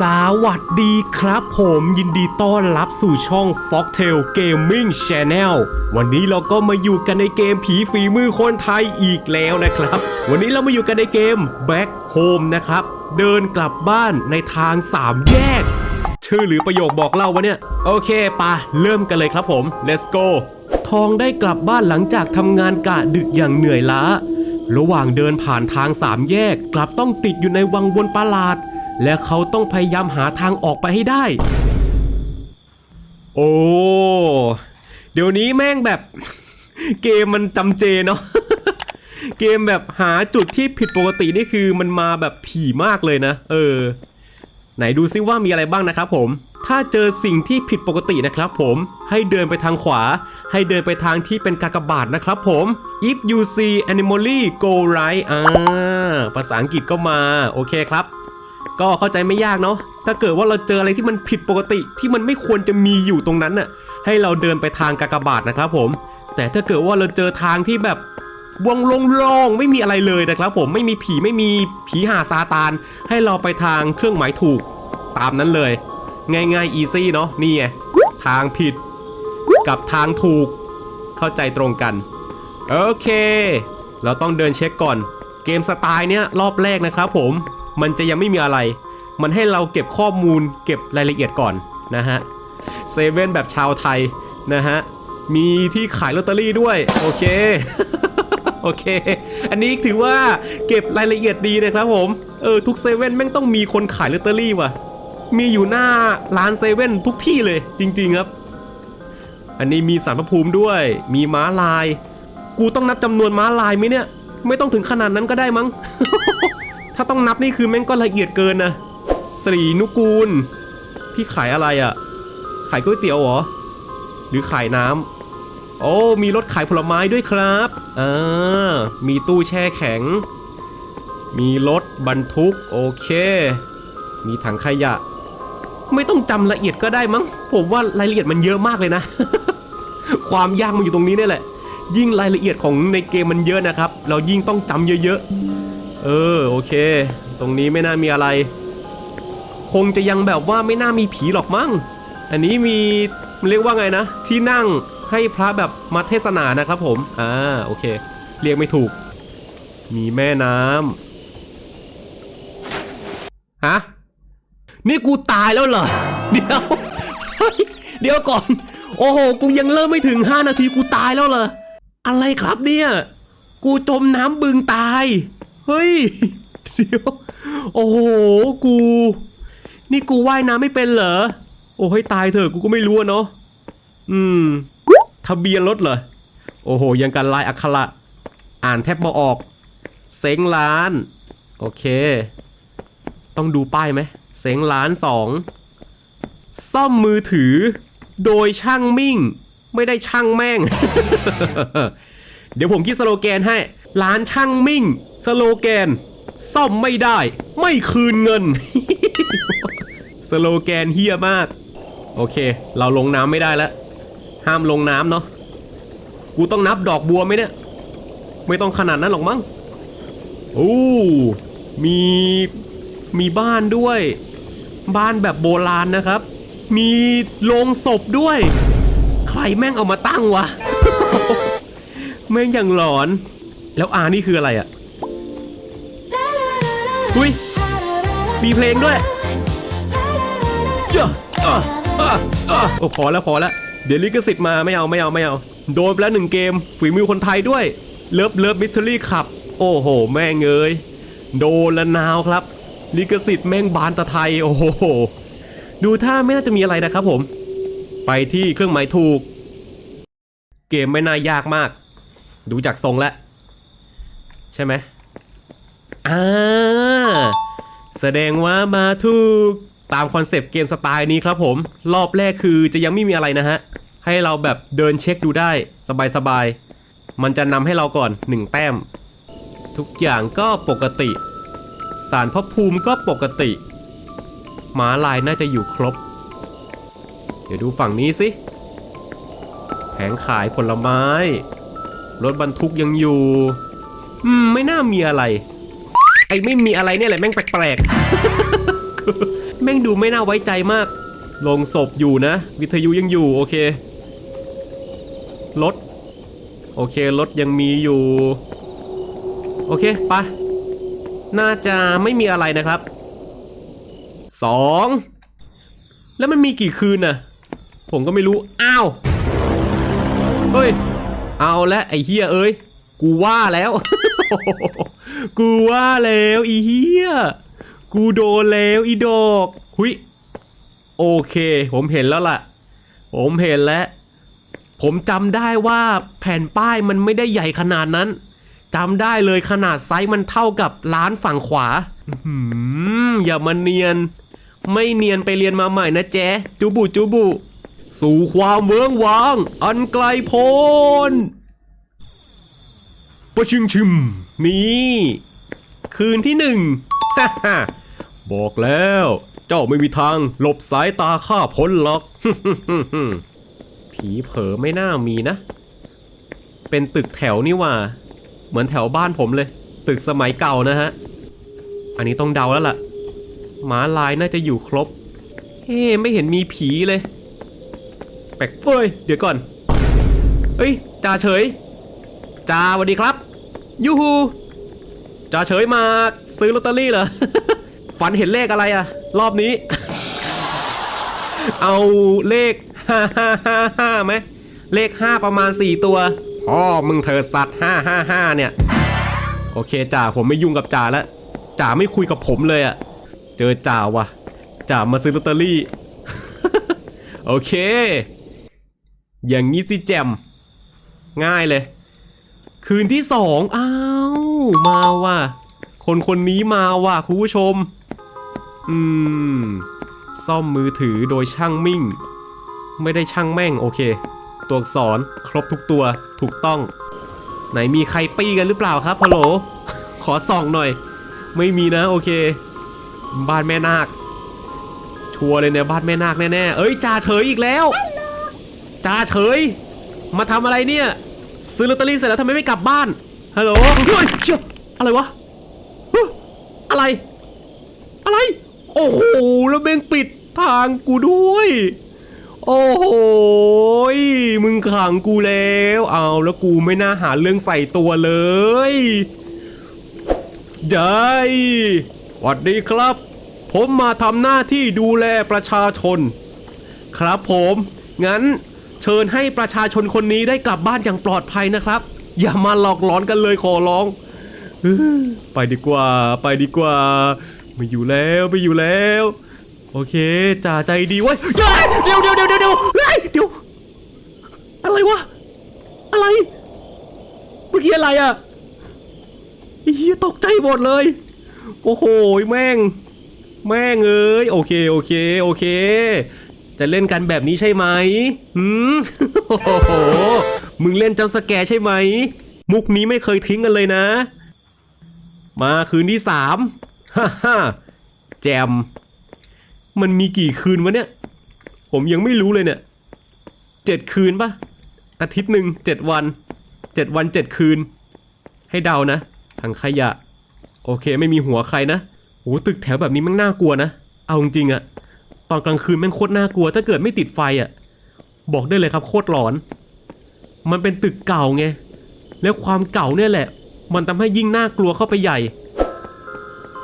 สวัสดีครับผมยินดีต้อนรับสู่ช่อง Foxtail Gaming Channel วันนี้เราก็มาอยู่กันในเกมผีฝีมือคนไทยอีกแล้วนะครับ วันนี้เรามาอยู่กันในเกม Back Home นะครับ เดินกลับบ้านในทาง3แยก ชื่อหรือประโยคบอกเล่าวะเนี่ย โอเคปะเริ่มกันเลยครับผม let's go ทองได้กลับบ้านหลังจากทำงานกะดึกอย่างเหนื่อยล้า ระหว่างเดินผ่านทางสามแยก กลับต้องติดอยู่ในวังวนประหลาด และเขาต้องพยายามหาทางออกไปให้ได้ โอ้ เดี๋ยวนี้แม่งแบบ เกมมันจำเจเนาะ เกมแบบหาจุดที่ผิดปกตินี่คือมันมาแบบถี่มากเลยนะ เออ ไหนดูซิว่ามีอะไรบ้างนะครับผมถ้าเจอสิ่งที่ผิดปกตินะครับผมให้เดินไปทางขวา ให้เดินไปทางที่เป็นกากบาทนะครับผม if you see anomaly go right อ่าภาษาอังกฤษก็มา โอเคครับ ก็เข้าใจไม่ยากเนาะถ้าเกิดว่าเราเจออะไรที่มันผิดปกติที่มันไม่ควรจะมีอยู่ตรงนั้นน่ะให้เราเดินไปทางกากบาทนะครับผม แต่ถ้าเกิดว่าเราเจอทางที่แบบวงโล่งไม่มีอะไรเลยนะครับ ผมไม่มีผีไม่มีผีหาซาตาน ให้เราไปทางเครื่องหมายถูกตามนั้นเลย ง่ายๆอีซี่เนาะนี่ไงทางผิด กับทางถูก เข้าใจตรงกันโอเค เราต้องเดินเช็คก่อน เกมสไตล์เนี้ยรอบแรกนะครับผม มันจะยังไม่มีอะไร มันให้เราเก็บข้อมูลเก็บรายละเอียดก่อนนะฮะเซเว่นแบบชาวไทยนะฮะ มีที่ขายลอตเตอรี่ด้วย โอเค โอเค อันนี้ถือว่าเก็บรายละเอียดดีนะครับผม เออ ทุกเซเว่นแม่งต้องมีคนขายลอตเตอรี่ว่ะ มีอยู่หน้าร้านเซเว่นทุกที่เลยจริง ๆครับ อันนี้มีสารพระภูมิด้วย มีม้าลาย กูต้องนับจำนวนม้าลายไหมเนี่ย ไม่ต้องถึงขนาดนั้นก็ได้มั้ง ถ้าต้องนับนี่คือแม่งก็ละเอียดเกินนะสรีนุกูล ที่ขายอะไรอะ่ะ ขายก๋วยเตี๋ยวเหรอ หรือขายน้ำโอ้ มีรถขายผลไม้ด้วยครับอ่ามีตู้แช่แข็ง มีรถบรรทุก โอเค มีถังขยะ ไม่ต้องจำละเอียดก็ได้มั้ง ผมว่ารายละเอียดมันเยอะมากเลยนะ ความยากมันอยู่ตรงนี้นี่แหละ ยิ่งรายละเอียดของในเกมมันเยอะนะครับ เรายิ่งต้องจำเยอะๆ เออโอเค ตรงนี้ไม่น่ามีอะไร คงจะยังแบบว่าไม่น่ามีผีหรอกมั้ง อันนี้มีเรียกว่าไงนะ ที่นั่งให้พระแบบมาเทศนานะครับผม อ่าโอเค เรียกไม่ถูก มีแม่น้ำฮะนี่กูตายแล้วเหรอ เดี๋ยว เดี๋ยวก่อน โอ้โห กูยังเริ่มไม่ถึง 5 นาทีกูตายแล้วเหรอ อะไรครับเนี่ย กูจมน้ำบึงตาย เฮ้ยเดี๋ยวโอ้โหกู นี่กูว่ายน้ำไม่เป็นเหรอ โอ้ให้ตายเถอะกูก็ไม่รู้เนาะอืม ทะเบียนรถเหรอ โอ้โห ยังกันลายอักขระอ่านแทบบ่ออก เซ็งล้าน โอเค ต้องดูป้ายไหมเซ็งล้านสองซ่อมมือถือ โดยช่างมิ่ง ไม่ได้ช่างแม่ง เดี๋ยวผมคิดสโลแกนให้ ร้านช่างมิ่ง สโลแกน ซ่อมไม่ได้ ไม่คืนเงิน สโลแกนเฮี้ยมาก โอเค เราลงน้ำไม่ได้แล้ว ห้ามลงน้ำเนาะกูต้องนับดอกบัวไหมเนี่ย ไม่ต้องขนาดนั้นหรอกมั้งโอ้มีมีบ้านด้วย บ้านแบบโบราณนะครับ มีโลงศพด้วย ใครแม่งเอามาตั้งวะ แม่งอย่างหลอน แล้วอานี่คืออะไรอะ่ะอุ้ยมีเพลงด้วยเจ้าอะอะอะโอ้พอแล้วพอแล้วเดี๋ยวลิขสิทธิ์มาไม่เอาไม่เอาไม่เอา โดนไปแล้วหนึ่งเกม ฝีมือคนไทยด้วย เลิฟเลิฟมิสทรี่ขับ โอ้โห แม่งเอ้ยโดนละนาวครับ ลิขสิทธิ์แม่งบานตะไทย โอ้โห ดูท่าไม่น่าจะมีอะไรนะครับผม ไปที่เครื่องหมายถูก เกมไม่น่ายากมาก ดูจากทรงแล้ว ใช่ไหมอ่าแสดงว่ามาถูกตามคอนเซปต์เกมสไตล์นี้ครับผม รอบแรกคือจะยังไม่มีอะไรนะฮะ ให้เราแบบเดินเช็คดูได้สบายๆ มันจะนำให้เราก่อน 1 แต้ม ทุกอย่างก็ปกติ สารพระภูมิก็ปกติ หมาลายน่าจะอยู่ครบ เดี๋ยวดูฝั่งนี้สิ แผงขายผลไม้ รถบรรทุกยังอยู่ อืมไม่น่ามีอะไร ไอ้ไม่มีอะไรเนี่ยแหละแม่งแปลกๆ แม่งดูไม่น่าไว้ใจมากลงศพอยู่นะ วิทยุยังอยู่โอเครถโอเครถยังมีอยู่ โอเคไปะน่าจะไม่มีอะไรนะครับสองแล้วมันมีกี่คืนน่ะ ผมก็ไม่รู้ อ้าว เฮ้ย เอาละไอ้เฮียเอ้ย กูว่าแล้ว กูว่าแล้วอีเฮียกูโดนแล้วอีดอกหุยโอเค ผมเห็นแล้วล่ะ ผมเห็นแล้ว ผมจำได้ว่าแผ่นป้ายมันไม่ได้ใหญ่ขนาดนั้นจำได้เลยขนาดไซส์มันเท่ากับร้านฝั่งขวาอื้อหืออย่ามาเนียน ไม่เนียนไปเรียนมาใหม่นะแจ๊จูบุจูบุ สู่ความเวิ้งว้าง อันไกลโพ้น ประชิงชิม นี่ คืนที่หนึ่งฮ่าฮ่าบอกแล้ว เจ้าไม่มีทางหลบสายตาข้าพ้นหรอก ผีเผลอไม่น่ามีนะ เป็นตึกแถวนี่ว่า เหมือนแถวบ้านผมเลย ตึกสมัยเก่านะฮะ อันนี้ต้องเดาแล้วล่ะหมาลายน่าจะอยู่ครบ เฮ้ไม่เห็นมีผีเลย แปลกเอ้ย เดี๋ยวก่อน เฮ้ยจ่าเฉยจ่าสวัสดีครับ ยูฮูจ่าเฉยมาซื้อลอตเตอรี่เหรอ ฝันเห็นเลขอะไรอะรอบนี้ เอาเลขห้าห้าห้าห้าไหมเลขห้าประมาณสี่ตัวพ่อมึงเธอสัตว์ห้าห้าห้าเนี่ย โอเคจ่าผมไม่ยุ่งกับจ่าแล้วจ่าไม่คุยกับผมเลยอะเจอจ่าว่ะจ่ามาซื้อลอตเตอรี่ โอเค อย่างนี้สิแจมง่ายเลย คืนที่สองอ้าวมาว่ะ คนคนนี้มาว่ะคุณผู้ชม อืม ซ่อมมือถือโดยช่างมิ่ง ไม่ได้ช่างแม่งโอเค ตัวอักษรครบทุกตัวถูกต้อง ไหนมีใครปี้กันหรือเปล่าครับฮัลโหล ขอส่องหน่อย ไม่มีนะโอเค บ้านแม่นาค ชัวร์เลยเนี่ยบ้านแม่นาคแน่ๆ เอ้ยจ่าเฉยอีกแล้วจ่าเฉย มาทำอะไรเนี่ย ซื้อลอตเตอรี่เสร็จแล้วทำไมไม่กลับบ้าน ฮัลโหลเฮ้ยเชี่ยอะไรวะอะไร อะไร โอ้โห แล้วแม่งปิดทางกูด้วย โอ้โห มึงขังกูแล้ว เอาแล้วกูไม่น่าหาเรื่องใส่ตัวเลยได้สวัสดีครับ ผมมาทำหน้าที่ดูแลประชาชน ครับผม งั้น เชิญให้ประชาชนคนนี้ได้กลับบ้านอย่างปลอดภัยนะครับ อย่ามาหลอกหลอนกันเลยขอร้อง ไปดีกว่าไปดีกว่า ไม่อยู่แล้วไม่อยู่แล้ว โอเคจ่าใจดีเว้เดี๋ยวเดี๋ยวเดี๋ยวเดี๋ยวเดี๋ยวเดี๋ยวอะไรวะอะไรเมื่อกี้อะไรอะอ้เฮียตกใจหมดเลย โอ้โหแม่ง แม่งเอ้ยโอเคโอเคโอเค จะเล่นกันแบบนี้ใช่ไหมหืมโอ้โห มึงเล่นจำสแกร์ใช่ไหม มุกนี้ไม่เคยทิ้งกันเลยนะ มาคืนที่สามฮ่าฮ่าแจม มันมีกี่คืนวะเนี่ย ผมยังไม่รู้เลยเนี่ย เจ็ดคืนปะอาทิตย์หนึ่งเจ็ดวัน เจ็ดวันเจ็ดคืน ให้เดานะ ถังขยะ โอเคไม่มีหัวใครนะโหตึกแถวแบบนี้มันน่ากลัวนะ เอาจริงอะ ตอนกลางคืนแม่งโคตรน่ากลัว ถ้าเกิดไม่ติดไฟอะบอกได้เลยครับโคตรหลอน มันเป็นตึกเก่าไง แล้วความเก่าเนี่ยแหละ มันทำให้ยิ่งน่ากลัวเข้าไปใหญ่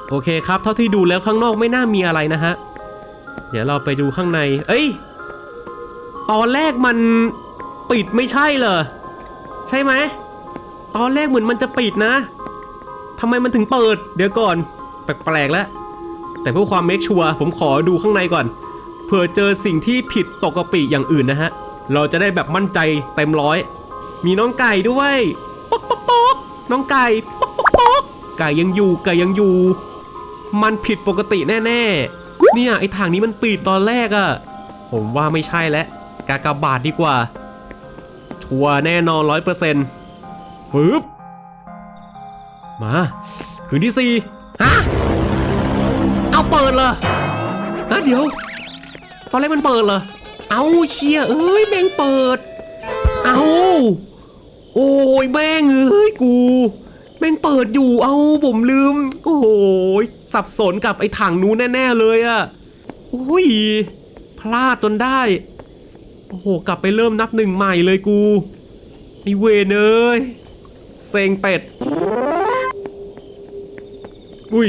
โอเคครับ เท่าที่ดูแล้วข้างนอกไม่น่ามีอะไรนะฮะ เดี๋ยวเราไปดูข้างใน เอ้ย ตอนแรกมันปิดไม่ใช่เหรอ ใช่ไหม ตอนแรกเหมือนมันจะปิดนะทำไมมันถึงเปิด เดี๋ยวก่อน แปลกๆแล้ว แต่เพื่อความเมคชัวร์ผมขอดูข้างในก่อน เผื่อเจอสิ่งที่ผิดตกกะปิอย่างอื่นนะฮะ เราจะได้แบบมั่นใจเต็มร้อย มีน้องไก่ด้วยป๊อกป๊อกป๊อกน้องไก่ป๊อกป๊อกป๊อกไก่ยังอยู่ไก่ยังอยู่ มันผิดปกติแน่ๆ เนี่ยไอ้ทางนี้มันปิดตอนแรกอะผมว่าไม่ใช่แล้วกากบาทดีกว่า ชัวร์แน่นอนร้อยเปอร์เซ็นต์ฟึบมา คืนที่สี่ฮะ ดเหรอฮะเดี๋ยว ตอนแรกมันเปิดเหรอ เอาเชียเอ้ยแม่งเปิด เอาโอ้ยแม่งเอ้ยกูแม่งเปิดอยู่เอาผมลืม โอ้โหสับสนกับไอ้ถังนู้นแน่ ๆ เลยอะอุ้ยพลาดจนได้ โอ้โหกลับไปเริ่มนับหนึ่งใหม่เลยกูไอเวนเอ้ยเซ็งเป็ด อุ้ย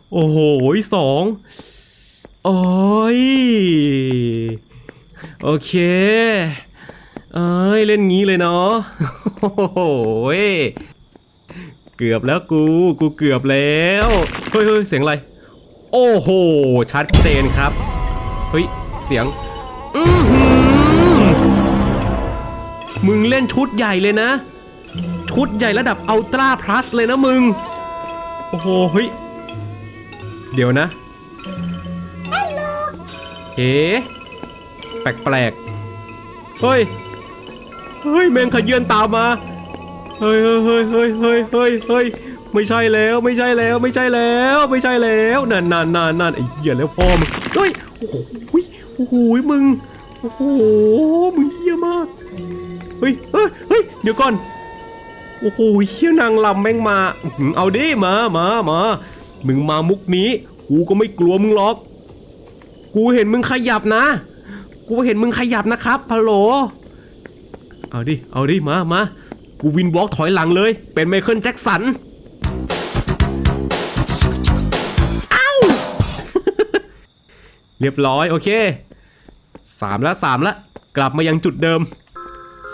โอ้โหสองโอ้ยโอเคเอ้ยเล่นงี้เลยเนาะโอ้โหยเกือบแล้วกู กูเกือบแล้ว เฮ้ยเฮ้ยเสียงอะไร โอ้โห ชัดเจนครับ เฮ้ย เสียง อืมึงเล่นชุดใหญ่เลยนะ ชุดใหญ่ระดับอัลตร้าพลัสเลยนะมึง โอ้โห เฮ้ย เดี๋ยวนะเอ๊ะแปลกๆ เฮ้ย เฮ้ยแมงขยื่นตามมา เฮ้ยเฮ้ยเฮ้ยเฮ้ยเฮ้ยเฮ้ยเฮ้ยไม่ใช่แล้วไม่ใช่แล้วไม่ใช่แล้วไม่ใช่แล้วนั่นนั่นนั่นนั่นไอ้เหี้ยแล้วพ่อมึงเฮ้ยโอ้โหโอ้โหมึงโอ้โหมึงเหี้ยมากเฮ้ยเฮ้ยเฮ้ยเดี๋ยวก่อนโอ้โหเหี้ยนางลำแม่งมาอื้อหือเอาดิมามามา มึงมามุกนี้ กูก็ไม่กลัวมึงหรอก กูเห็นมึงขยับนะ กูเห็นมึงขยับนะครับพะโหล เอาดิ เอาดิ มามากูวินวอล์กถอยหลังเลย เป็นไมเคิลแจ็คสัน เอ้า เรียบร้อย โอเค สามละสามละ กลับมายังจุดเดิม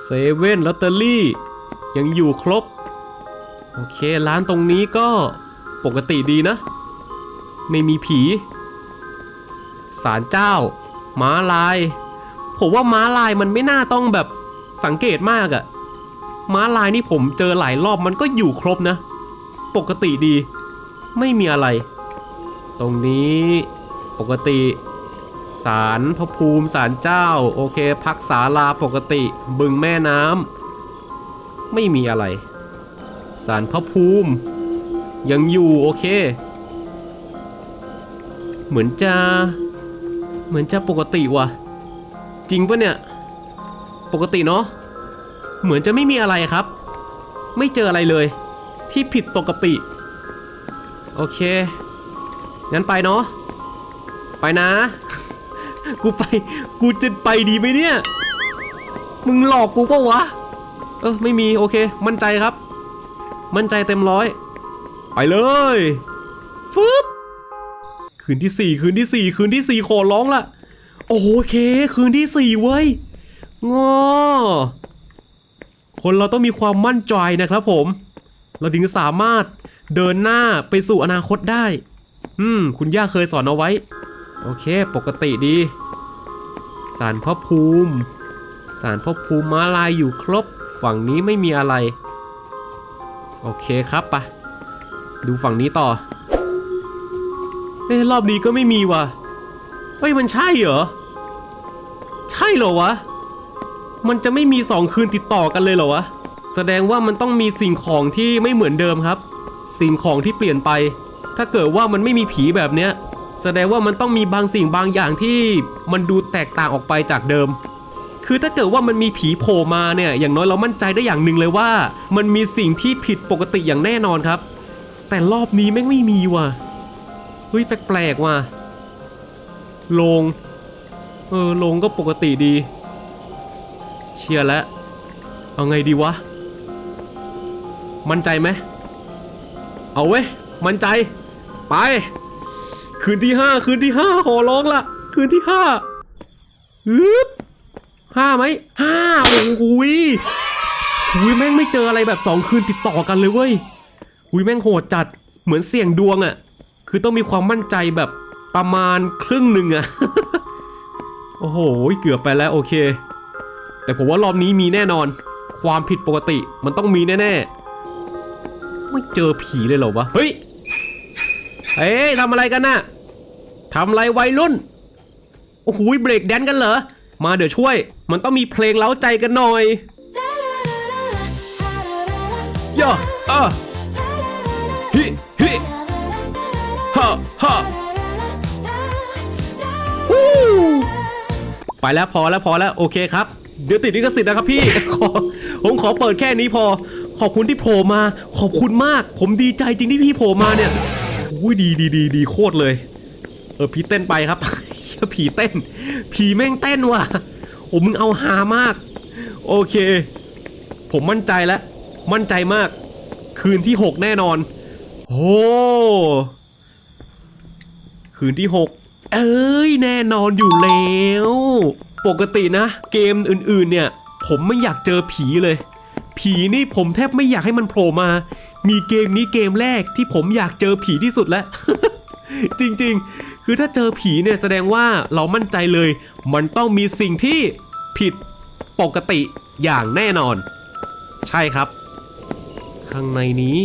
เซเว่นลอตเตอรี่ ยังอยู่ครบ โอเค ร้านตรงนี้ก็ ปกติดีนะ ไม่มีผีศาลเจ้า ม้าลาย ผมว่าม้าลายมันไม่น่าต้องแบบสังเกตมากอะม้าลายนี่ผมเจอหลายรอบมันก็อยู่ครบนะ ปกติดี ไม่มีอะไร ตรงนี้ปกติศาลพระภูมิศาลเจ้า โอเค พักศาลาปกติ บึงแม่น้ำไม่มีอะไรศาลพระภูมิ ยังอยู่โอเค เหมือนจะ เหมือนจะปกติว่ะ จริงปะเนี่ย ปกติเนาะ เหมือนจะไม่มีอะไรครับ ไม่เจออะไรเลย ที่ผิดปกติ โอเค งั้นไปเนาะ ไปนะ กูไป กูจะไปดีไหมเนี่ย มึงหลอกกูปะวะ เออไม่มีโอเค มั่นใจครับ มั่นใจเต็มร้อย ไปเลยฟึบคืนที่สี่คืนที่สี่คืนที่สี่ขอร้องละโอเค คืนที่สี่เว้ยงอคนเราต้องมีความมั่นใจนะครับผม เราถึงสามารถเดินหน้าไปสู่อนาคตได้ อืม คุณย่าเคยสอนเอาไว้ โอเค ปกติดี สารพระภูมิ สารพระภูมิม้าลายอยู่ครบ ฝั่งนี้ไม่มีอะไร โอเคครับไปะ ดูฝั่งนี้ต่อเอ้รอบนี้ก็ไม่มีว่ะ เฮ้ย มันใช่เหรอ ใช่เหรอวะ มันจะไม่มีสองคืนติดต่อกันเลยเหรอวะ แสดงว่ามันต้องมีสิ่งของที่ไม่เหมือนเดิมครับ สิ่งของที่เปลี่ยนไป ถ้าเกิดว่ามันไม่มีผีแบบเนี้ย แสดงว่ามันต้องมีบางสิ่งบางอย่างที่มันดูแตกต่างออกไปจากเดิม คือถ้าเกิดว่ามันมีผีโผล่มาเนี่ย อย่างน้อยเรามั่นใจได้อย่างหนึ่งเลยว่า มันมีสิ่งที่ผิดปกติอย่างแน่นอนครับ แต่รอบนี้แม่งไม่มีว่ะ เฮ้ยแปลกๆว่ะโลง เออโลงก็ปกติดี เชียร์แล้ว เอาไงดีวะ มั่นใจไหม เอาเว้ย มั่นใจ ไป คืนที่ห้าคืนที่ห้าขอร้องละคืนที่ห้าฮึบห้าไหมห้าโอ้โหยหุยแม่งไม่เจออะไรแบบสองคืนติดต่อกันเลยเว้ย หุยแม่งโหดจัดเหมือนเสี่ยงดวงอะ่ะ คือต้องมีความมั่นใจแบบประมาณครึ่งหนึ่งอะโอ้โห เกือบไปแล้วโอเค แต่ผมว่ารอบนี้มีแน่นอน ความผิดปกติมันต้องมีแน่ๆ ไม่เจอผีเลยเหรอวะ เฮ้ยเฮ้ยทำอะไรกันน่ะทำอะไรวัยรุ่น โอ้โหเบรกแดนกันเหรอ มาเดี๋ยวช่วย มันต้องมีเพลงเล้าใจกันหน่อยย่ออะ ฮิฮิฮ่าฮ่าวู้ไปแล้วพอแล้วพอแล้วโอเคครับ เดี๋ยวติดลิขสิทธิ์นะครับพี่ขอผมขอเปิดแค่นี้พอ ขอบคุณที่โผล่มา ขอบคุณมาก ผมดีใจจริงที่พี่โผล่มาเนี่ยอุ้ยดีดีดีดีโคตรเลย เออผีเต้นไปครับผีเต้น ผีแม่งเต้นว่ะโอ้มึงเอาหามาก โอเค ผมมั่นใจแล้ว มั่นใจมาก คืนที่ 6 แน่นอน โอ้คืนที่6เอ้ยแน่นอนอยู่แล้ว ปกตินะ เกมอื่นๆเนี่ย ผมไม่อยากเจอผีเลย ผีนี่ผมแทบไม่อยากให้มันโผล่มา มีเกมนี้เกมแรกที่ผมอยากเจอผีที่สุดแล้ว จริงๆ คือถ้าเจอผีเนี่ยแสดงว่าเรามั่นใจเลย มันต้องมีสิ่งที่ผิดปกติอย่างแน่นอน ใช่ครับ ข้างในนี้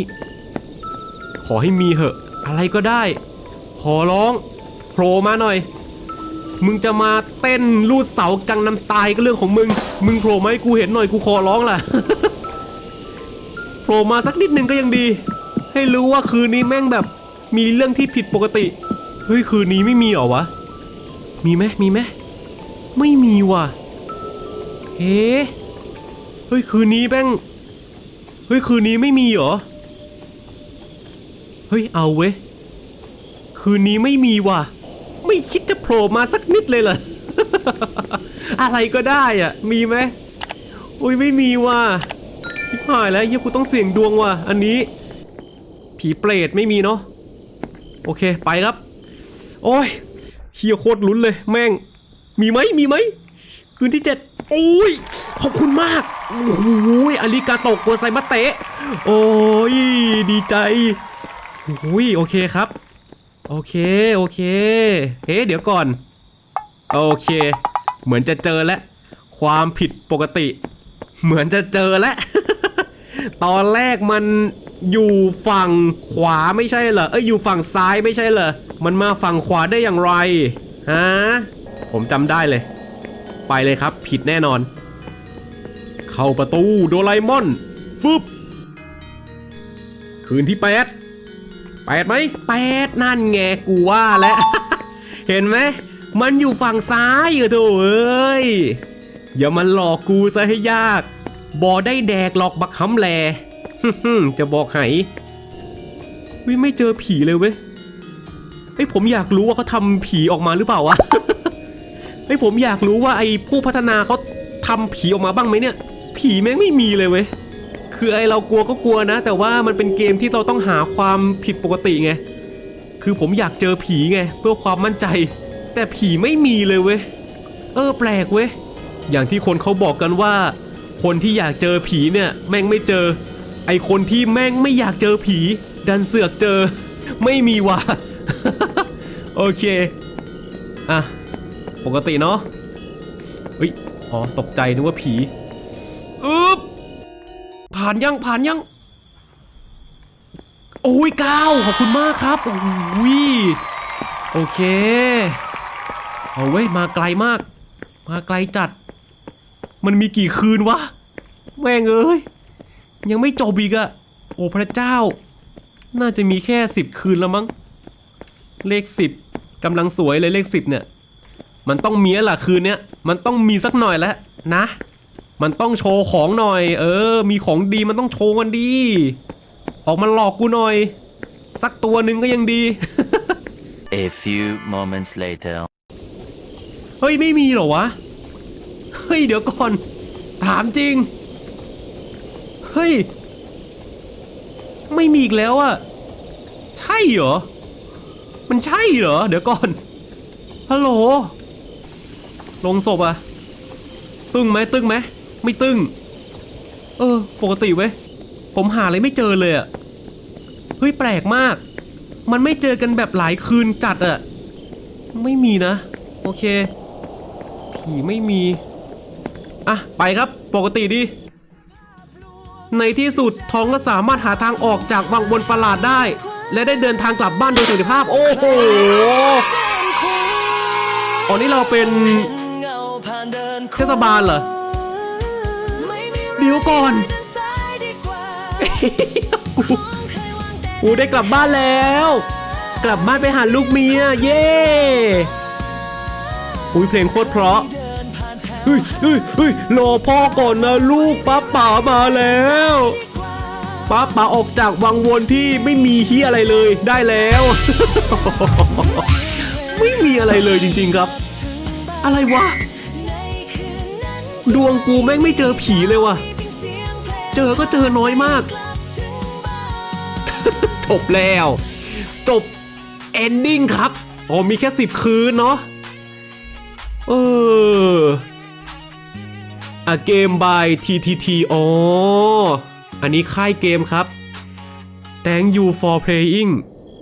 ขอให้มีเหอะ อะไรก็ได้ ขอร้องโผล่มาหน่อย มึงจะมาเต้นลูดเสากังนำสไตล์ก็เรื่องของมึง มึงโผล่มาให้กูเห็นหน่อยกูขอร้องล่ะโผล่มาสักนิดหนึ่งก็ยังดี ให้รู้ว่าคืนนี้แม่งแบบมีเรื่องที่ผิดปกติเฮ้ยคืนนี้ไม่มีหรอวะ มีไหมมีไหมไม่มีว่ะเฮ้เฮ้ยคืนนี้แม่งเฮ้ยคืนนี้ไม่มีหรอ ฮ้ยเอาเว้ย คืนนี้ไม่มีว่ะ ไม่คิดจะโผล่มาสักนิดเลยเหรอ อะไรก็ได้อะ มีไหมอุ้ยไม่มีว่ะชิบหายแล้วเฮียกูต้องเสี่ยงดวงว่ะ อันนี้ ผีเปรตไม่มีเนาะ โอเคไปครับ โอ้ยเฮียโคตรลุ้นเลย แม่ง มีไหมมีไหม คืนที่เจ็ดโอ้ย ขอบคุณมาก โอ้โหอาริกาโตะโกไซมาเตะ โอ้ย ดีใจ อ้ยโอเคครับ โอเคโอเคเฮ้เดี๋ยวก่อน โอเค เหมือนจะเจอแล้ว ความผิดปกติ เหมือนจะเจอแล้ว ตอนแรกมันอยู่ฝั่งขวาไม่ใช่เหรอ เอ้ยอยู่ฝั่งซ้ายไม่ใช่เหรอ มันมาฝั่งขวาได้อย่างไรฮะผมจำได้เลย ไปเลยครับ ผิดแน่นอน เข้าประตูโดราเอมอนฟึบคืนที่แปด แปดไหมแปดนั่นไงกูว่าแล้ว เห็นไหมมันอยู่ฝั่งซ้ายเหรอโถเอ้ยอย่ามาหลอกกูซะให้ยากบอได้แดกหลอกบักคำแลจะบอกให้วิไม่เจอผีเลยเว้ยไอผมอยากรู้ว่าเขาทำผีออกมาหรือเปล่าวะไอผมอยากรู้ว่าไอผู้พัฒนาเขาทำผีออกมาบ้างไหมเนี่ย ผีแม่งไม่มีเลยเว้ย คือไอเรากลัวก็กลัวนะ แต่ว่ามันเป็นเกมที่เราต้องหาความผิดปกติไง คือผมอยากเจอผีไง เพื่อความมั่นใจ แต่ผีไม่มีเลยเว้ย เออ แปลกเว้ย อย่างที่คนเขาบอกกันว่า คนที่อยากเจอผีเนี่ย แม่งไม่เจอ ไอคนที่แม่งไม่อยากเจอผี ดันเสือกเจอ ไม่มีว่ะ โอเค อะ ปกติเนาะเฮ้ย อ๋อ ตกใจนึกว่าผี ผ่านยังผ่านยัง โอ้ยก้าวขอบคุณมากครับ โอ้ยโอเค เอาเว้ย มาไกลมาก มาไกลจัด มันมีกี่คืนวะ แม่งเอ้ย ยังไม่จบอีกอะโอ้พระเจ้า น่าจะมีแค่สิบคืนแล้วมั้ง เลขสิบกำลังสวยเลยเลขสิบเนี่ย มันต้องมีแล้วล่ะคืนเนี้ย มันต้องมีสักหน่อยแล้วนะ มันต้องโชว์ของหน่อย เออ มีของดีมันต้องโชว์กันดี ออกมาหลอกกูหน่อย สักตัวหนึ่งก็ยังดี A few moments later. เฮ้ย ไม่มีเหรอวะ เฮ้ย เดี๋ยวก่อน ถามจริง เฮ้ย ไม่มีอีกแล้วอะใช่เหรอ มันใช่เหรอ เดี๋ยวก่อน ฮัลโหล ลงศพอะตึงไหมตึงไหม ไม่ตึง เออ ปกติเว้ย ผมหาอะไรไม่เจอเลยอะเฮ้ย แปลกมาก มันไม่เจอกันแบบหลายคืนจัดอะไม่มีนะ โอเค ผีไม่มี อะ ไปครับ ปกติดี ในที่สุดทองก็สามารถหาทางออกจากวังวนประหลาดได้ และได้เดินทางกลับบ้านโดยสวัสดิภาพ โอ้โหออ๋อนี่เราเป็นเทศบาลเหรอ เดี๋ยวก่อน กูกูได้กลับบ้านแล้ว กลับบ้านไปหาลูกเมีย เย้อุ้ยเพลงโคตรเพราะเฮ้ยเฮ้ยเฮ้ยรอพ่อก่อนนะลูกป้าป๋ามาแล้วป้าป๋าออกจากวังวนที่ไม่มีเฮียอะไรเลยได้แล้ว ไม่มีอะไรเลยจริง ๆครับ อะไรวะ ดวงกูแม่งไม่เจอผีเลยว่ะ เจอก็เจอน้อยมาก จบแล้ว จบเอนดิ้งครับอ๋อมีแค่สิบคืนเนาะเอออะเกม by TTT อ๋อ อันนี้ค่ายเกมครับ Thank you for playing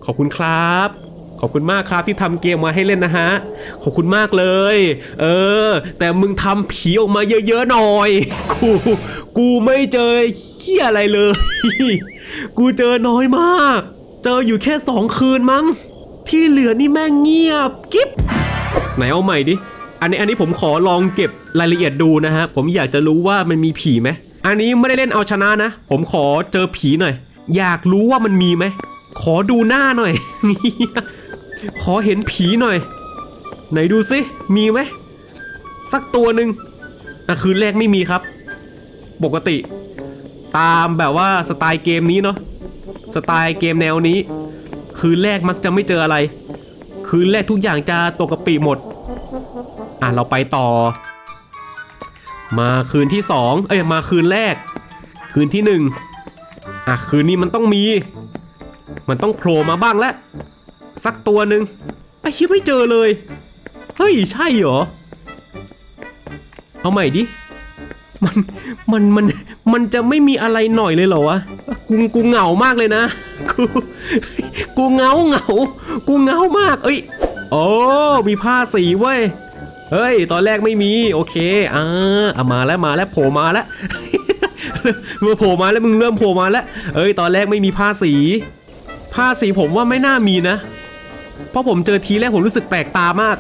ขอบคุณครับ ขอบคุณมากครับที่ทำเกมมาให้เล่นนะฮะ ขอบคุณมากเลย เออ แต่มึงทำผีออกมาเยอะๆหน่อย กู กูไม่เจอเฮียอะไรเลย กูเจอน้อยมาก เจออยู่แค่สองคืนมั้ง ที่เหลือนี่แม่งเงียบกิ๊บ ไหนเอาใหม่ดิ อันนี้อันนี้ผมขอลองเก็บรายละเอียดดูนะฮะ ผมอยากจะรู้ว่ามันมีผีไหม อันนี้ไม่ได้เล่นเอาชนะนะ ผมขอเจอผีหน่อย อยากรู้ว่ามันมีไหม ขอดูหน้าหน่อย ขอเห็นผีหน่อย ไหนดูซิ มีไหมสักตัวหนึ่งอ่คืนแรกไม่มีครับ ปกติ ตามแบบว่าสไตล์เกมนี้เนาะ สไตล์เกมแนวนี้ คืนแรกมักจะไม่เจออะไร คืนแรกทุกอย่างจะตกกระปีหมด อะเราไปต่อ มาคืนที่สองเอ้ยมาคืนแรก คืนที่หนึ่งอะคืนนี้มันต้องมี มันต้องโผล่มาบ้างแล้วสักตัวหนึ่งไอ้เหี้ยไม่เจอเลย เฮ้ย ใช่เหรอ เอาใหม่ดิ มัน มัน มัน มันจะไม่มีอะไรหน่อยเลยเหรอวะ กู กูเหงามากเลยนะ กู กูเหงาเหงา กูเหงามาก เอ้ย โอ้ มีผ้าสีเว้ย เฮ้ย ตอนแรกไม่มี โอเค อ่าอะมาแล้ว มาแล้ว โผล่มาแล้วมึงโผล่มาแล้ว มึงเริ่มโผล่มาแล้ว เอ้ย ตอนแรกไม่มีผ้าสี ผ้าสีผมว่าไม่น่ามีนะ เพราะผมเจอทีแรกผมรู้สึกแปลกตามาก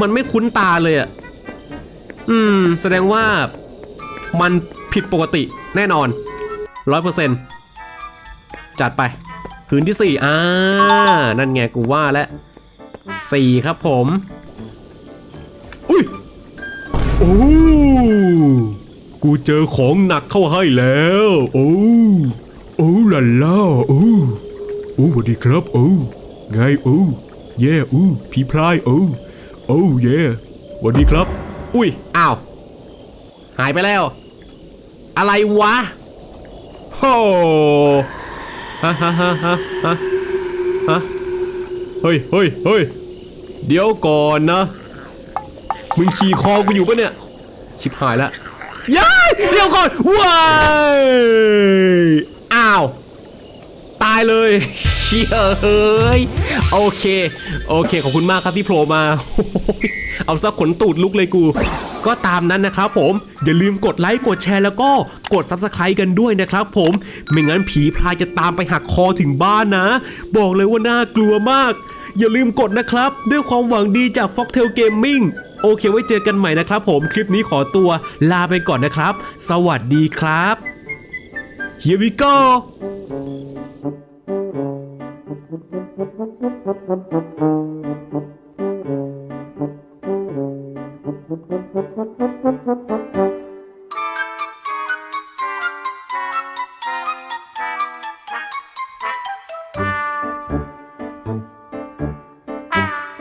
มันไม่คุ้นตาเลยอะ่ะ อืม แสดงว่ามันผิดปกติแน่นอนร้อยเปอร์เซ็นต์จัดไปคืนที่สี่อ่า นั่นไงกูว่าแล้วสี่ครับผม อุ้ยโอ้กูเจอของหนักเข้าให้แล้ว โอ้ โอ้ล่ะล่าโอ้ โอ้สวัสดีครับโอ้ไงโอ้เย่โอ้ผีพรายโอ้โอ้เย่สวัสดีครับ อุ้ยอ้าวหายไปแล้ว อะไรวะโฮฮะฮะฮะฮะฮะฮะเฮ้ยเฮ้ยเฮ้ยเดี๋ยวก่อนนะ มึงขี่คอกูอยู่ปะเนี่ย ชิบหายแล้วย้ายเดี๋ยวก่อนว้ายอ้าว ตายเลยเชี่ยเฮ้ยโอเคโอเคขอบคุณมากครับที่โผล่มาเอาซะขนตูดลุกเลยกู ก็ตามนั้นนะครับผมอย่าลืมกดไลค์กดแชร์แล้วก็กด Subscribe กันด้วยนะครับผมไม่งั้นผีพลายจะตามไปหักคอถึงบ้านนะ บอกเลยว่าน่ากลัวมาก อย่าลืมกดนะครับ ด้วยความหวังดีจาก Foxtail Gaming โอเคไว้เจอกันใหม่นะครับผมคลิปนี้ขอตัวลาไปก่อนนะครับ สวัสดีครับ Here we go Thank you.